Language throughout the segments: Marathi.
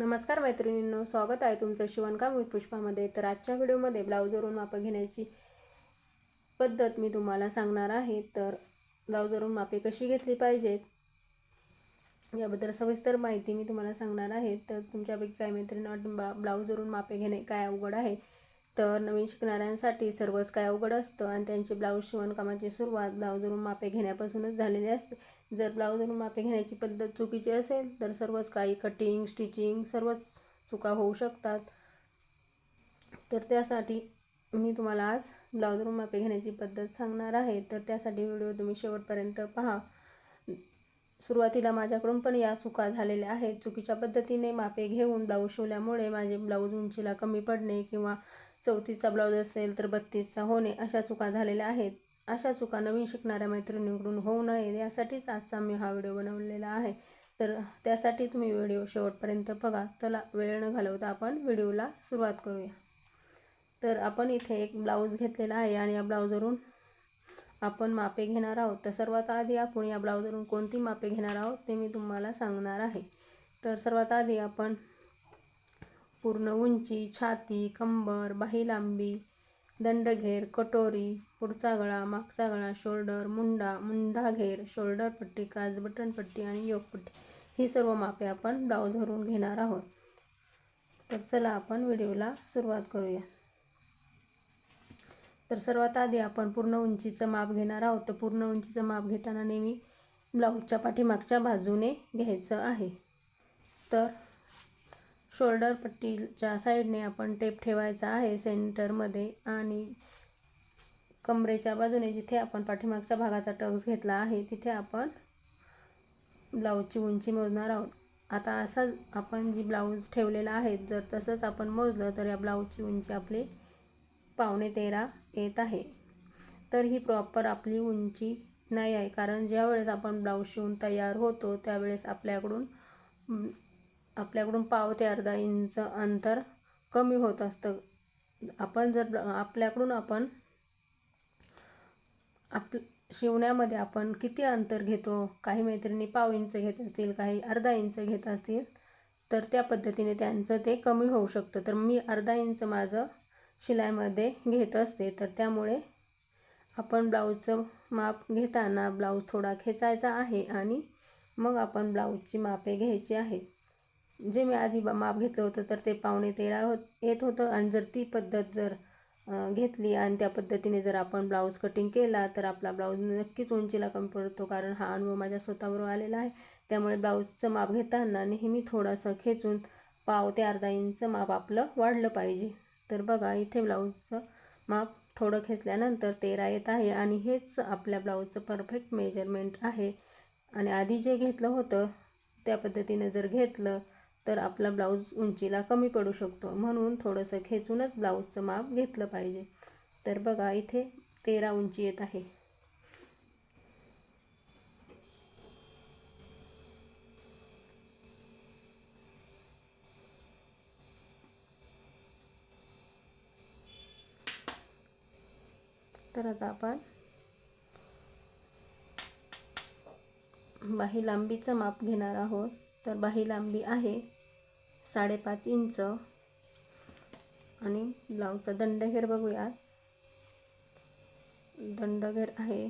नमस्कार मैत्रिणींनो स्वागत आहे तुमचं शिवणकाम विथ पुष्पामध्ये. तर आजच्या व्हिडिओमध्ये ब्लाऊजवरून माप घेण्याची पद्धत मी तुम्हाला सांगणार आहे. तर ब्लाऊजवरून मापे कशी घेतली पाहिजेत याबद्दल सविस्तर माहिती मी तुम्हाला सांगणार आहे. तर तुमच्यापैकी काही मैत्रिणी ब्ला ब्लाऊजवरून मापे घेणे काय अवघड आहे? तर नवीन शिकणाऱ्यांसाठी सर्वच काय अवघड असतं आणि त्यांची ब्लाऊज शिवणकामाची सुरुवात ब्लाऊजवरून मापे घेण्यापासूनच झालेली असते. जर ब्लाऊजवरून मापे घेण्याची पद्धत चुकीची असेल तर सर्वच काही कटिंग स्टिचिंग सर्वच चुका होऊ शकतात. तर त्यासाठी मी तुम्हाला आज ब्लाऊजवरून मापे घेण्याची पद्धत सांगणार आहे. तर त्यासाठी व्हिडिओ तुम्ही शेवटपर्यंत पहा. सुरुवातीला माझ्याकडून पण या चुका झालेल्या आहेत. चुकीच्या पद्धतीने मापे घेऊन ब्लाऊज शिवल्यामुळे माझे ब्लाऊज उंचीला कमी पडणे किंवा चौतीसचा ब्लाऊज असेल तर बत्तीसचा होणे अशा चुका झालेल्या आहेत. अशा चुका नवीन शिकणाऱ्या मैत्रिणींकडून होऊ नये यासाठीच आजचा मी हा व्हिडिओ बनवलेला आहे. तर त्यासाठी तुम्ही व्हिडिओ शेवटपर्यंत बघा. चला वेळ न घालवता आपण व्हिडिओला सुरुवात करूया. तर आपण इथे एक ब्लाऊज घेतलेला आहे आणि या ब्लाऊजवरून आपण मापे घेणार आहोत. तर सर्वात आधी आपण या ब्लाऊजवरून कोणती मापे घेणार आहोत ते मी तुम्हाला सांगणार आहे. तर सर्वात आधी आपण पूर्ण उंची छाती कंबर बाही लांबी दंडघेर कटोरी पुढचा गळा मागचा गळा शोल्डर मुंडा मुंडा घेर शोल्डर पट्टी काज बटन पट्टी आणि योगपट्टी ही सर्व मापे आपण ब्लाऊजवरून घेणार आहोत. तर चला आपण व्हिडिओला सुरुवात करूया. तर सर्वात आधी आपण पूर्ण उंचीचं माप घेणार आहोत. तर पूर्ण उंचीचं माप घेताना नेहमी ब्लाऊजच्या पाठीमागच्या बाजूने घ्यायचं आहे. तर शोल्डर पट्टीच्या साईडने आपण टेप ठेवायचा आहे सेंटरमध्ये आणि कमरेच्या बाजूने जिथे आपण पाठीमागच्या भागाचा टक्स घेतला आहे तिथे आपण ब्लाऊजची उंची मोजणार आहोत. आता असं आपण जी ब्लाऊज ठेवलेला आहे जर तसंच आपण मोजलं तर या ब्लाऊजची उंची आपली पावणे तेरा येत आहे. तर ही प्रॉपर आपली उंची नाही आहे कारण ज्यावेळेस आपण ब्लाऊज शिवून तयार होतो त्यावेळेस आपल्याकडून आपल्याकडून पाव ते अर्धा इंच अंतर कमी होत असतं. आपण जर आपल्याकडून आपण आप शिवण्यामध्ये आपण किती अंतर घेतो काही मैत्रिणी पाव इंच घेत असतील काही अर्धा इंच घेत असतील तर त्या पद्धतीने त्यांचं ते कमी होऊ शकतं. तर मी अर्धा इंच माझं शिलाईमध्ये घेत असते तर त्यामुळे आपण ब्लाऊजचं माप घेताना ब्लाऊज थोडा खेचायचा आहे आणि मग आपण ब्लाऊजची मापे घ्यायची आहेत. जे मी आधी माप घेतलं होतं तर ते पावणे तेरा होत येत होतं. आणि जर ती पद्धत जर घेतली आणि त्या पद्धतीने जर आपण ब्लाऊज कटिंग केला तर आपला ब्लाऊज नक्कीच उंचीला कमी पडतो. कारण हा अनुभव माझ्या स्वतःवर आलेला आहे. त्यामुळे ब्लाऊजचं माप घेताना नेहमी थोडंसं खेचून पाव ते अर्धा इंचचं माप आपलं वाढलं पाहिजे. तर बघा इथे ब्लाऊजचं माप थोडं खेचल्यानंतर तेरा येत आहे. आणि हेच आपल्या ब्लाऊजचं परफेक्ट मेजरमेंट आहे. आणि आधी जे घेतलं होतं त्या पद्धतीने जर घेतलं तर आपला ब्लाऊज उंचीला कमी पडू शकतो. म्हणून थोडंसं खेचूनच ब्लाऊजचं माप घेतलं पाहिजे. तर बघा इथे तेरा उंची येत आहे. तर आता आपण बाही लांबीचं माप घेणार आहोत. तर बाही लांबी आहे साडेपाच इंच. आणि ब्लाऊजचा दंडघेर बघूयात. दंडघेर आहे.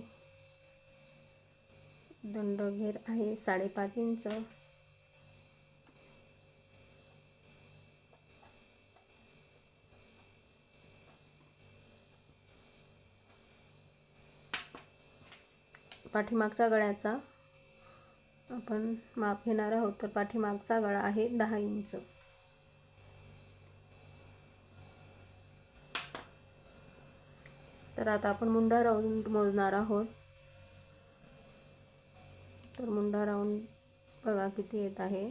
दंडघेर आहे साडेपाच इंच. पाठीमागच्या गळ्याचा आपण माप घेणार आहोत तर पाठीमागचा गळा आहे दहा इंच. तर आता आपण मुंडा राऊंड मोजणार आहोत. तर मुंडा राऊंड बघा किती येत आहे.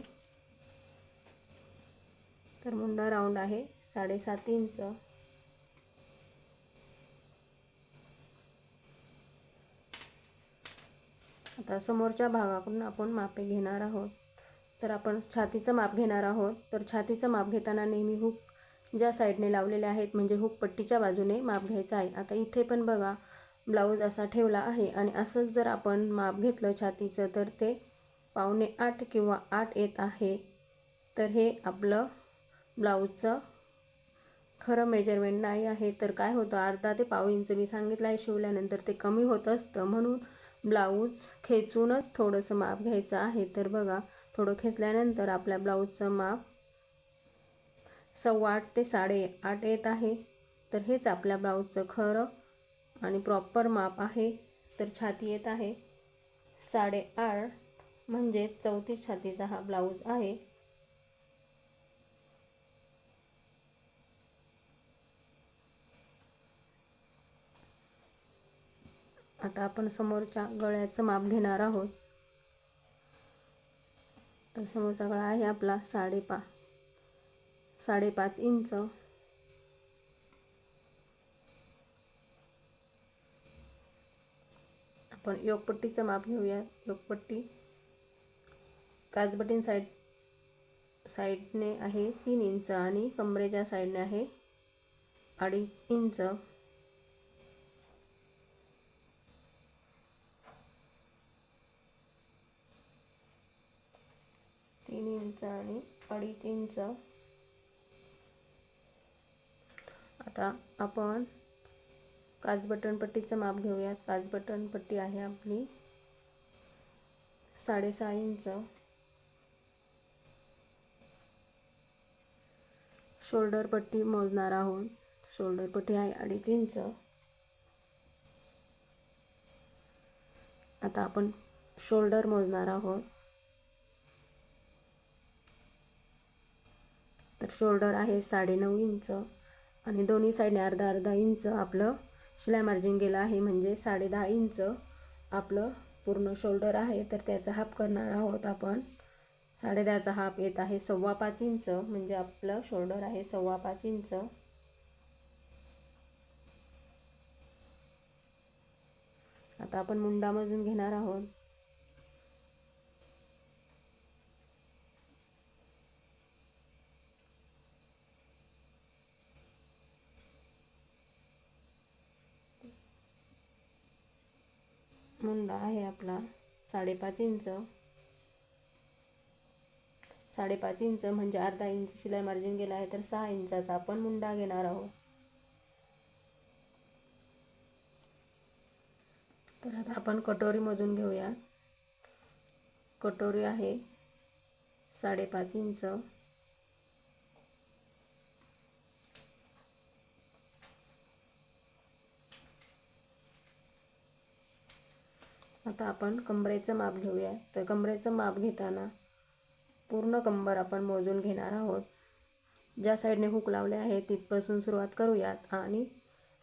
तर मुंडा राऊंड आहे साडेसात इंच. आता समोरच्या भागाकडून आपण मापे घेणार आहोत. तर आपण छातीचं माप घेणार आहोत. तर छातीचं माप घेताना नेहमी हुक ज्या साईडने लावलेले आहेत म्हणजे हुक पट्टीच्या बाजूने माप घ्यायचं आहे. आता इथे पण बघा ब्लाऊज असा ठेवला आहे आणि असंच जर आपण माप घेतलं छातीचं तर ते पावणे आठ किंवा आठ येत आहे. तर हे आपलं ब्लाऊजचं खरं मेजरमेंट नाही आहे. तर काय होतं अर्धा ते पाव इंच मी सांगितलं आहे शिवल्यानंतर ते कमी होत असतं. म्हणून ब्लाऊज खेचूनच थोडंसं माप घ्यायचं आहे. तर बघा थोडं खेचल्यानंतर आपल्या ब्लाऊजचं माप सव्वा आठ ते साडे आठ येत आहे. तर हेच आपल्या ब्लाऊजचं खरं आणि प्रॉपर माप आहे. तर छाती येत आहे. साडेआठ म्हणजे चौतीस छातीचा हा ब्लाऊज आहे. आता आपण समोरच्या गळ्याचं माप घेणार आहोत. तर समोरचा गळा आहे आपला साडेपा साडेपाच इंच. आपण योगपट्टीचं माप घेऊया. योगपट्टी काजबटीन साईड साईडने आहे तीन इंच आणि कमरेच्या साईडने आहे अडीच इंच तीन इंच आणि अडीच इंच आता आपण काच बटन पट्टीचं माप घेऊयात. काच बटन पट्टी आहे आपली साडेसहा इंच. शोल्डर पट्टी मोजणार आहोत. शोल्डर पट्टी आहे अडीच इंच. आता आपण शोल्डर मोजणार आहोत. शोल्डर आहे साडेनऊ इंच आणि दोन्ही साईडने अर्धा अर्धा इंच आपलं शिलाई मार्जिन गेलं आहे म्हणजे साडे दहा इंच आपलं पूर्ण शोल्डर आहे. तर त्याचा हाफ करणार आहोत आपण. साडे दहाचा हाफ येत आहे सव्वा पाच इंच म्हणजे आपलं शोल्डर आहे सव्वा पाच इंच आता आपण मुंडामधून घेणार आहोत. मुंडा आहे आपला. साडेपाच इंच. साडेपाच इंच म्हणजे अर्धा इंच शिलाई मार्जिन गेला आहे तर सहा इंचाचा आपण मुंडा घेणार आहोत. तर आता आपण कटोरीमधून घेऊया. कटोरी आहे साडेपाच इंच. आता आपण कंबरेचं माप घेऊया. तर कंबरेचं माप घेताना पूर्ण कंबर आपण मोजून घेणार आहोत. ज्या साईडने हुक लावले आहे तिथपासून सुरुवात करूयात आणि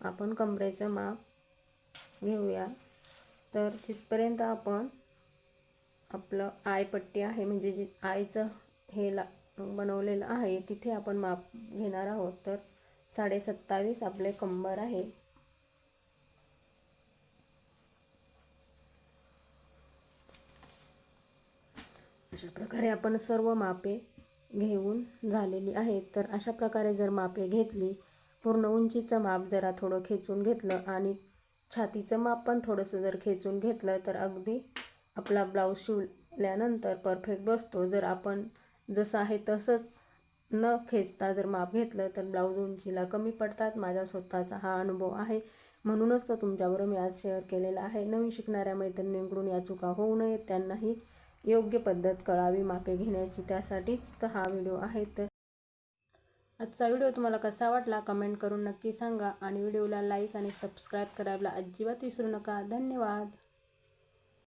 आपण कंबरेचं माप घेऊया. तर जिथपर्यंत आपण आपलं आयपट्टी आहे म्हणजे जी आयचं हे ला बनवलेलं आहे तिथे आपण माप घेणार आहोत. तर साडे सत्तावीस आपले कंबर आहे. अशा प्रकारे आपण सर्व मापे घेऊन झालेली आहेत. तर अशा प्रकारे जर मापे घेतली पूर्ण उंचीचं माप जरा थोडं खेचून घेतलं आणि छातीचं माप पण थोडंसं जर खेचून घेतलं तर अगदी आपला ब्लाऊज शिवल्यानंतर परफेक्ट बसतो. जर आपण जसं आहे तसंच न खेचता जर माप घेतलं तर ब्लाऊज उंचीला कमी पडतात. माझा स्वतःचा हा अनुभव आहे. म्हणूनच तो तुमच्याबरोबर मी आज शेअर केलेला आहे. नवीन शिकणाऱ्या मैत्रिणींकडून या चुका होऊ नयेत. त्यांनाही योग्य पद्धत कळावी मापे घेण्याची. त्यासाठीच तर हा व्हिडिओ आहे. तर आजचा व्हिडिओ तुम्हाला कसा वाटला कमेंट करून नक्की सांगा. आणि व्हिडिओला लाईक आणि सबस्क्राईब करायला अजिबात विसरू नका. धन्यवाद.